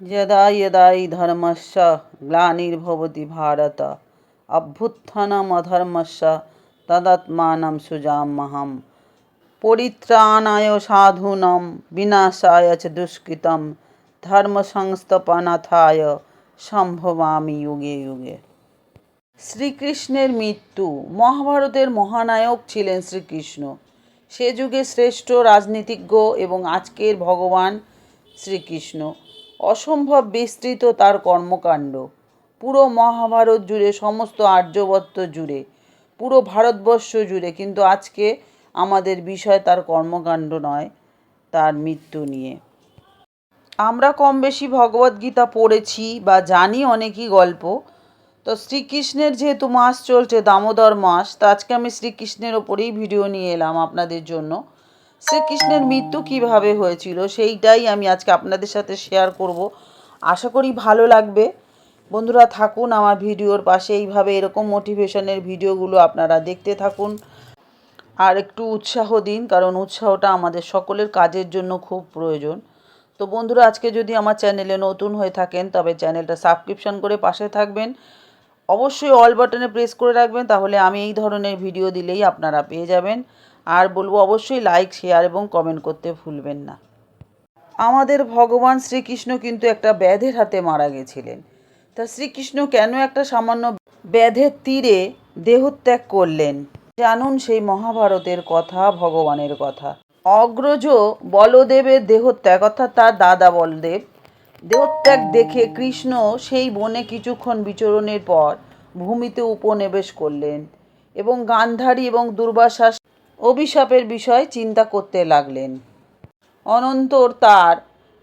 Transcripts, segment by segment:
यदा यदा हि धर्मस्य ग्लानिर्भवति भारत अभ्युत्थानमधर्मस्य तदात्मानं सुजाम्यहं परित्राणाय साधूनां विनाशाय च दुष्कृतं ধর্মসংস্থাপনাথায় সম্ভবামি যুগে যুগে শ্রীকৃষ্ণের মৃত্যু মহাভারতের মহানায়ক ছিলেন শ্রীকৃষ্ণ সে যুগে শ্রেষ্ঠ রাজনীতিজ্ঞ এবং আজকের ভগবান শ্রীকৃষ্ণ অসম্ভব বিস্তৃত তার কর্মকাণ্ড। পুরো মহাভারত জুড়ে, সমস্ত আর্যবত্ত জুড়ে, পুরো ভারতবর্ষ জুড়ে, কিন্তু আজকে আমাদের বিষয় তার কর্মকাণ্ড নয়, তার মৃত্যু নিয়ে। আমরা কম বেশি ভগবদ্গীতা পড়েছি বা জানি অনেকই গল্প। তো শ্রীকৃষ্ণের যেহেতু মাস চলছে, দামোদর মাস, তো আজকে আমি শ্রীকৃষ্ণের ওপরেই ভিডিও নিয়ে এলাম আপনাদের জন্য। শ্রীকৃষ্ণের মৃত্যু কীভাবে হয়েছিল সেইটাই আমি আজকে আপনাদের সাথে শেয়ার করব। আশা করি ভালো লাগবে। বন্ধুরা থাকুন আমার ভিডিওর পাশে। এইভাবে এরকম মোটিভেশনের ভিডিওগুলো আপনারা দেখতে থাকুন। আর একটু উৎসাহ দিন, কারণ উৎসাহটা আমাদের সকলের কাজের জন্য খুব প্রয়োজন। তো বন্ধুরা, আজকে যদি আমার চ্যানেলে নতুন হয়ে থাকেন, তবে চ্যানেলটা সাবস্ক্রিপশন করে পাশে থাকবেন। অবশ্যই অল বাটনে প্রেস করে রাখবেন, তাহলে আমি এই ধরনের ভিডিও দিলেই আপনারা পেয়ে যাবেন। আর বলব অবশ্যই লাইক শেয়ার এবং কমেন্ট করতে ভুলবেন না। আমাদের ভগবান শ্রীকৃষ্ণ কিন্তু একটা ব্যাধের হাতে মারা গেছিলেন। তা শ্রীকৃষ্ণ কেন একটা সামান্য ব্যাধের তীরে দেহত্যাগ করলেন? জানুন সেই মহাভারতের কথা, ভগবানের কথা। অগ্রজ বলদেবের দেহত্যাগ, অর্থাৎ তার দাদা বলদেব, দেহত্যাগ দেখে কৃষ্ণ সেই বনে কিছুক্ষণ বিচরণের পর ভূমিতে উপনিবেশ করলেন এবং গান্ধারী এবং দুর্বাসা অভিশাপের বিষয় চিন্তা করতে লাগলেন। অনন্তর তার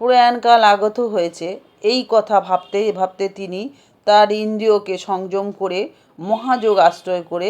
প্রয়াণকাল আগত হয়েছে। এই কথা ভাবতে ভাবতে তিনি তার ইন্দ্রিয়কে সংযম করে, মহাযোগ আশ্রয় করে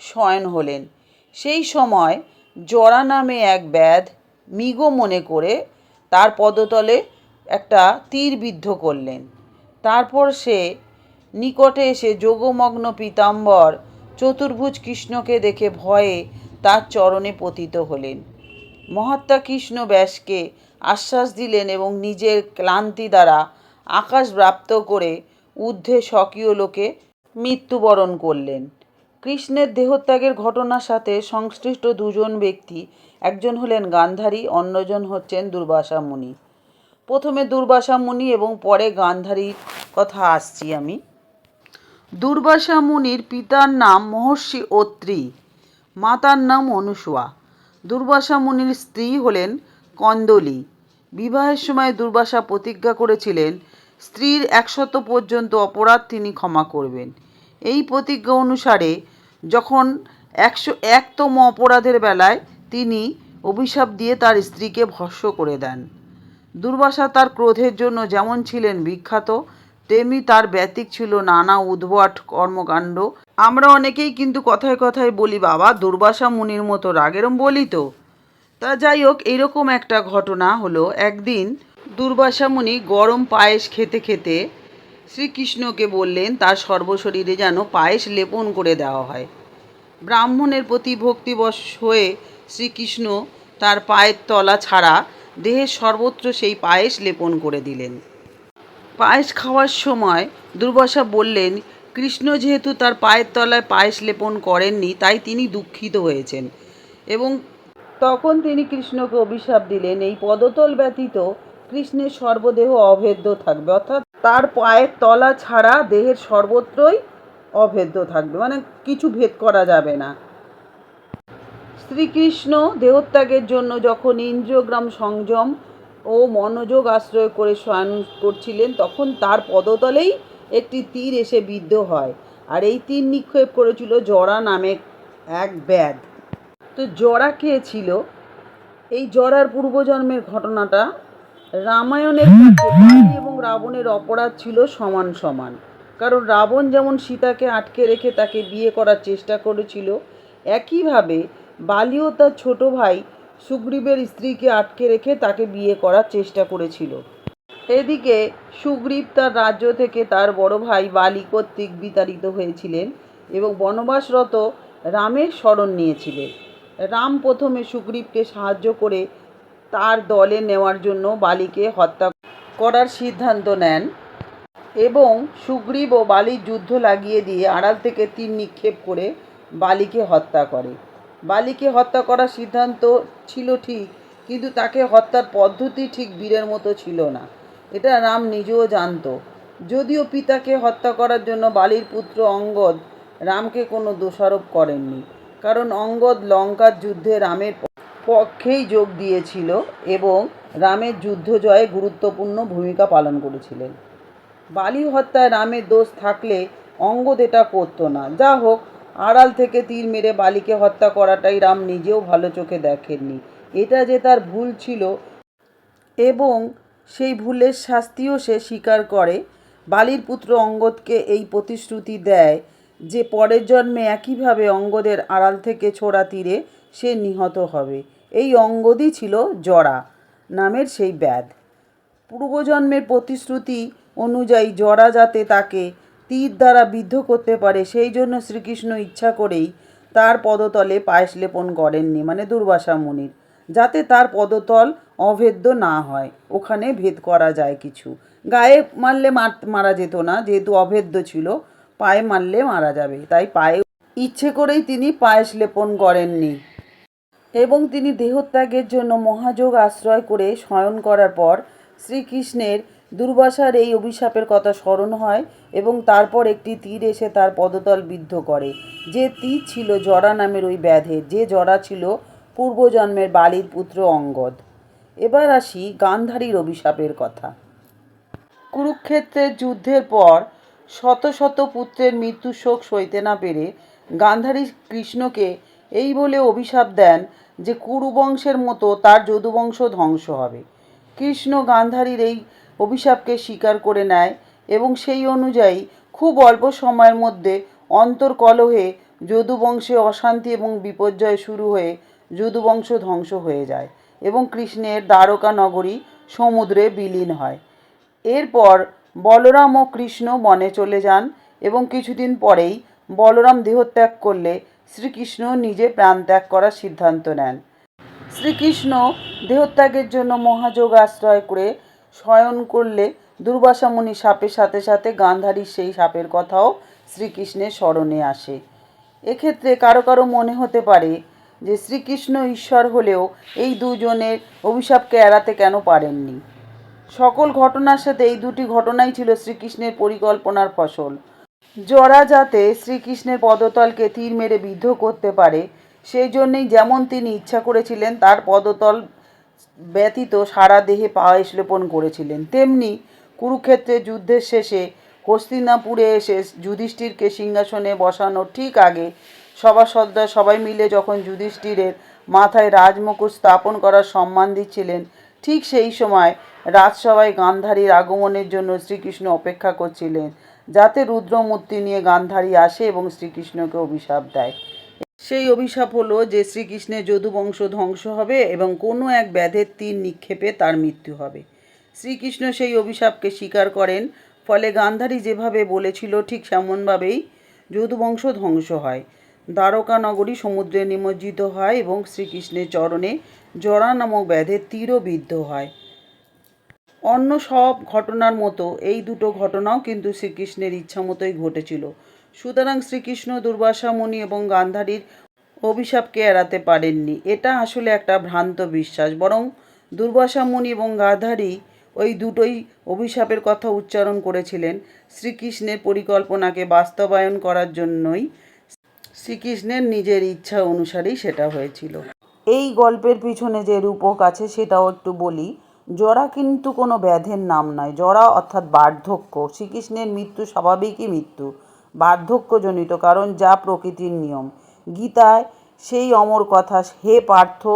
শয়ন হলেন। সেই সময় জরা নামে এক ব্যাধ মৃগ মনে করে তার পদতলে একটা তীর বিদ্ধ করলেন। তারপর সে নিকটে এসে যোগমগ্ন পীতাম্বর চতুর্ভুজ কৃষ্ণকে দেখে ভয়ে তার চরণে পতিত হলেন। মহাত্মা কৃষ্ণ ব্যাসকে আশ্বাস দিলেন এবং নিজের ক্লান্তি দ্বারা আকাশ প্রাপ্ত করে ঊর্ধ্বে স্বকীয় লোকে মৃত্যুবরণ করলেন। কৃষ্ণের দেহত্যাগের ঘটনার সাথে সংশ্লিষ্ট দুজন ব্যক্তি, একজন হলেন গান্ধারী, অন্যজন হচ্ছেন দুর্বাসা মুনি প্রথমে দুর্বাসা মুনি এবং পরে গান্ধারীর কথা আসছি আমি। দুর্বাসা মুনির পিতার নাম মহর্ষি অত্রি। মাতার নাম অনুসুয়া। দুর্বাসা মুনির স্ত্রী হলেন কন্দলি। বিবাহের সময় দুর্বাসা প্রতিজ্ঞা করেছিলেন, স্ত্রীর একশত পর্যন্ত অপরাধ তিনি ক্ষমা করবেন। এই প্রতিজ্ঞা অনুসারে যখন একশো একতম অপরাধের বেলায় তিনি অভিশাপ দিয়ে তার স্ত্রীকে ভস্য করে দেন। দুর্বাসা তার ক্রোধের জন্য যেমন ছিলেন বিখ্যাত তেমনি তার ব্যতিক ছিল নানা উদ্ভট কর্মকাণ্ড। আমরা অনেকেই কিন্তু কথায় কথায় বলি, বাবা, দুর্বাসা মুনির মতো রাগেরম বলি তো? তা যাই হোক, এরকম একটা ঘটনা হলো একদিন দুর্বাসা মুনি গরম পায়েস খেতে খেতে শ্রীকৃষ্ণকে বললেন, তার সর্বশরীরে যেন পায়েস লেপন করে দেওয়া হয়। ব্রাহ্মণের প্রতি ভক্তিবশ হয়ে শ্রীকৃষ্ণ তার পায়ের তলা ছাড়া দেহের সর্বত্র সেই পায়েস লেপন করে দিলেন। পায়েস খাওয়ার সময় দুর্বাসা বললেন, কৃষ্ণ যেহেতু তার পায়ের তলায় পায়েস লেপন করেননি, তাই তিনি দুঃখিত হয়েছেন। এবং তখন তিনি কৃষ্ণকে অভিশাপ দিলেন। এই পদতল ব্যতীত কৃষ্ণের সর্বদেহ অভেদ্য থাকবে। অর্থাৎ তার পায়ের তলা ছাড়া দেহের সর্বত্রই অভেদ্য থাকবে। মানে কিছু ভেদ করা যাবে না। শ্রীকৃষ্ণ দেহত্যাগের জন্য যখন ইন্দ্রগ্রাম সংযম ও মনোযোগ আশ্রয় করে শয়ন করছিলেন তখন তার পদতলেই একটি তীর এসে বিদ্ধ হয় আর এই তীর নিক্ষেপ করেছিল জরা নামে এক ব্যাধ। তো জরা কে ছিল? এই জরার পূর্বজন্মের ঘটনাটা রামায়ণের কাছে এবং রাবণের অপরাধ ছিল সমান সমান। কারণ রাবণ যেমন সীতাকে আটকে রেখে তাকে বিয়ে করার চেষ্টা করেছিল একইভাবে বালিও তার ছোট ভাই সুগ্রীবের স্ত্রীকে আটকে রেখে তাকে বিয়ে করার চেষ্টা করেছিল। এদিকে সুগ্রীব তার রাজ্য থেকে তার বড় ভাই বালি কর্তৃক বিতাড়িত হয়েছিলেন এবং বনবাসরত রামের শরণ নিয়েছিলেন। রাম প্রথমে সুগ্রীবকে সাহায্য করে তার দলে নেওয়ার জন্য বালিকে হত্যা করার সিদ্ধান্ত নেন এবং সুগ্রীব ও বালির যুদ্ধ লাগিয়ে দিয়ে আড়াল থেকে তীর নিক্ষেপ করে বালিকে হত্যা করে। বালিকে হত্যা করার সিদ্ধান্ত ছিল ঠিক, কিন্তু তাকে হত্যার পদ্ধতি ঠিক বীরের মতো ছিল না। এটা রাম নিজেও জানতো। যদিও পিতাকে হত্যা করার জন্য বালির পুত্র অঙ্গদ রামকে কোনো দোষারোপ করেননি, কারণ অঙ্গদ লঙ্কার যুদ্ধে রামের পক্ষেই যোগ দিয়েছিল এবং রামের যুদ্ধ জয়ে গুরুত্বপূর্ণ ভূমিকা পালন করেছিলেন। বালি হত্যায় রামের দোষ থাকলে অঙ্গদ এটা করতো না। যা হোক আড়াল থেকে তীর মেরে বালিকে হত্যা করাটাই রাম নিজেও ভালো চোখে দেখেননি। এটা যে তার ভুল ছিল এবং সেই ভুলের শাস্তিও সে স্বীকার করে। বালির পুত্র অঙ্গদকে এই প্রতিশ্রুতি দেয় যে পরের জন্মে একইভাবে অঙ্গদের আড়াল থেকে ছোড়া তীরে সে নিহত হবে। এই অঙ্গদই ছিল জরা নামের সেই ব্যাধ। পূর্বজন্মের প্রতিশ্রুতি অনুযায়ী জরা যাতে তাকে তীর দ্বারা বিদ্ধ করতে পারে, সেই জন্য শ্রীকৃষ্ণ ইচ্ছা করেই তার পদতলে পায়েস লেপন করেননি মানে দুর্বাসা মুনির, যাতে তার পদতল অভেদ্য না হয়, ওখানে ভেদ করা যায় কিছু। গায়ে মারলে মার- যেত না, যেহেতু অভেদ্য ছিল, পায়ে মারলে মারা যাবে, তাই পায়ে ইচ্ছে করেই তিনি পায়েস লেপন করেননি। এবং তিনি দেহত্যাগের জন্য মহাযোগ আশ্রয় করে শয়ন করার পর শ্রীকৃষ্ণের দুর্বাসার এই অভিশাপের কথা স্মরণ হয় এবং তারপর একটি তীর এসে তার পদতল বিদ্ধ করে। যে তীর ছিল জরা নামের ওই ব্যাধের যে জরা ছিল পূর্বজন্মের বালির পুত্র অঙ্গদ। এবার আসি গান্ধারীর অভিশাপের কথা। কুরুক্ষেত্রের যুদ্ধের পর শত শত পুত্রের মৃত্যু শোক সইতে না পেরে গান্ধারী কৃষ্ণকে এই বলে অভিশাপ দেন যে কুরুবংশের মতো তার যদুবংশ ধ্বংস হবে। কৃষ্ণ গান্ধারীর এই অভিশাপকে স্বীকার করে নেয় এবং সেই অনুযায়ী খুব অল্প সময়ের মধ্যে অন্তর্কলহে যদুবংশে অশান্তি এবং বিপর্যয় শুরু হয়ে যদুবংশ ধ্বংস হয়ে যায় এবং কৃষ্ণের দ্বারকা নগরী সমুদ্রে বিলীন হয়। এরপর বলরাম ও কৃষ্ণ বনে চলে যান এবং কিছুদিন পরেই বলরাম দেহত্যাগ করলে শ্রীকৃষ্ণ নিজে প্রাণত্যাগ করার সিদ্ধান্ত নেন। শ্রীকৃষ্ণ দেহত্যাগের জন্য মহাযোগ আশ্রয় করে শয়ন করলে দুর্বাসামণি সাপের সাথে সাথে গান্ধারীর সেই সাপের কথাও শ্রীকৃষ্ণের স্মরণে আসে। এক্ষেত্রে কারও কারও মনে হতে পারে যে শ্রীকৃষ্ণ ঈশ্বর হলেও এই দুজনের অভিশাপকে এড়াতে কেন পারেননি? সকল ঘটনার সাথে এই দুটি ঘটনাই ছিল শ্রীকৃষ্ণের পরিকল্পনার ফসল। জরা যাতে শ্রীকৃষ্ণের পদতলকে তীর মেরে বিদ্ধ করতে পারে, সেই জন্যেই যেমন তিনি ইচ্ছা করেছিলেন, তার পদতল ব্যতীত সারা দেহে পায়েস লেপন করেছিলেন। তেমনি কুরুক্ষেত্রের যুদ্ধের শেষে হস্তিনাপুরে এসে যুধিষ্ঠিরকে সিংহাসনে বসানোর ঠিক আগে সভাসদরা সবাই মিলে যখন যুধিষ্ঠিরের মাথায় রাজমুকুট স্থাপন করার সম্মান দিচ্ছিলেন, ঠিক সেই সময় রাজসভায় গান্ধারীর আগমনের জন্য শ্রীকৃষ্ণ অপেক্ষা করছিলেন, যাতে রুদ্রমূর্তি নিয়ে গান্ধারী আসে এবং শ্রীকৃষ্ণকে অভিশাপ দেয়। সেই অভিশাপ হলো যে শ্রীকৃষ্ণের যদুবংশ ধ্বংস হবে এবং কোনো এক ব্যাধের তীর নিক্ষেপে তার মৃত্যু হবে। শ্রীকৃষ্ণ সেই অভিশাপকে স্বীকার করেন, ফলে গান্ধারী যেভাবে বলেছিল ঠিক সেমনভাবেই যদুবংশ ধ্বংস হয়। দ্বারকা নগরী সমুদ্রে নিমজ্জিত হয় এবং শ্রীকৃষ্ণের চরণে জরা নামক ব্যাধের তীরও বিদ্ধ হয়। অন্য সব ঘটনার মতো এই দুটো ঘটনাও কিন্তু শ্রীকৃষ্ণের ইচ্ছা মতোই ঘটেছিল। সুতরাং শ্রীকৃষ্ণ দুর্বাসা মুনি এবং গান্ধারীর অভিশাপকে এড়াতে পারেননি। এটা আসলে একটা ভ্রান্ত বিশ্বাস। বরং দুর্বাসা মুনি এবং গান্ধারী ওই দুটোই অভিশাপের কথা উচ্চারণ করেছিলেন শ্রীকৃষ্ণের পরিকল্পনাকে বাস্তবায়ন করার জন্যই। শ্রীকৃষ্ণের নিজের ইচ্ছা অনুসারেই সেটা হয়েছিল। এই গল্পের পিছনে যে রূপক আছে সেটাও একটু বলি। জরা কিন্তু কোনো ব্যাধের নাম নয়। জরা অর্থাৎ বার্ধক্য। শ্রীকৃষ্ণের মৃত্যু স্বাভাবিকই মৃত্যু। বার্ধক্যজনিত, কারণ যা প্রকৃতির নিয়ম। গীতায় সেই অমর কথা, হে পার্থ,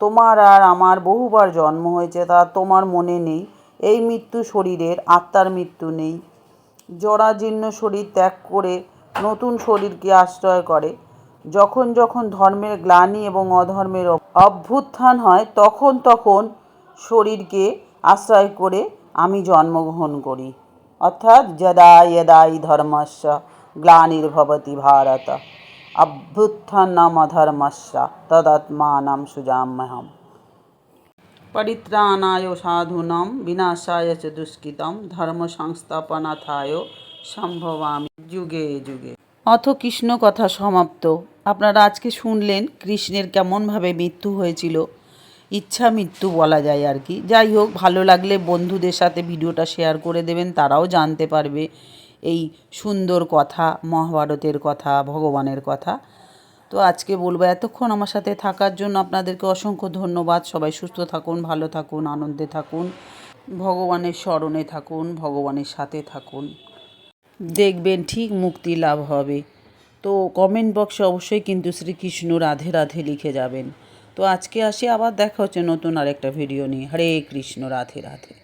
তোমার আর আমার বহুবার জন্ম হয়েছে, তা তোমার মনে নেই। এই মৃত্যু শরীরের, আত্মার মৃত্যু নেই। জরাজীর্ণ শরীর ত্যাগ করে নতুন শরীরকে আশ্রয় করে। যখন যখন ধর্মের গ্লানি এবং অধর্মের অভ্যুত্থান হয়, তখন তখন শরীরকে আশ্রয় করে আমি জন্মগ্রহণ করি। অর্থাৎ, যদা, যদাই ধর্মস্য। গ্লানির্ভবতি ভারত অভ্যুত্থানম অধর্মস্য তদাত্মানাম সুজাম্যহম পরিত্রাণায় সাধুনাম বিনাশায় চ দুষ্কৃতম ধর্ম সংস্থাপনাথায় সম্ভবামি যুগে যুগে অথ কৃষ্ণ কথা সমাপ্ত। আপনারা আজকে শুনলেন কৃষ্ণের কেমনভাবে মৃত্যু হয়েছিল। ইচ্ছা মৃত্যু বলা যায় আর কি। যাই হোক, ভালো লাগলে বন্ধুদের সাথে ভিডিওটা শেয়ার করে দেবেন, তারাও জানতে পারবে। এই সুন্দর কথা, মহাভারতের কথা, ভগবানের কথা। তো আজকে বলব, এতক্ষণ আমার সাথে থাকার জন্য আপনাদেরকে অসংখ্য ধন্যবাদ। সবাই সুস্থ থাকুন, ভালো থাকুন, আনন্দে থাকুন, ভগবানের স্মরণে থাকুন, ভগবানের সাথে থাকুন। দেখবেন ঠিক মুক্তি লাভ হবে। তো কমেন্ট বক্সে অবশ্যই কিন্তু শ্রীকৃষ্ণ রাধে রাধে লিখে যাবেন। তো আজকে আসি, আবার দেখা হচ্ছে নতুন আরেকটা ভিডিও নিয়ে। হরে কৃষ্ণ, রাধে রাধে।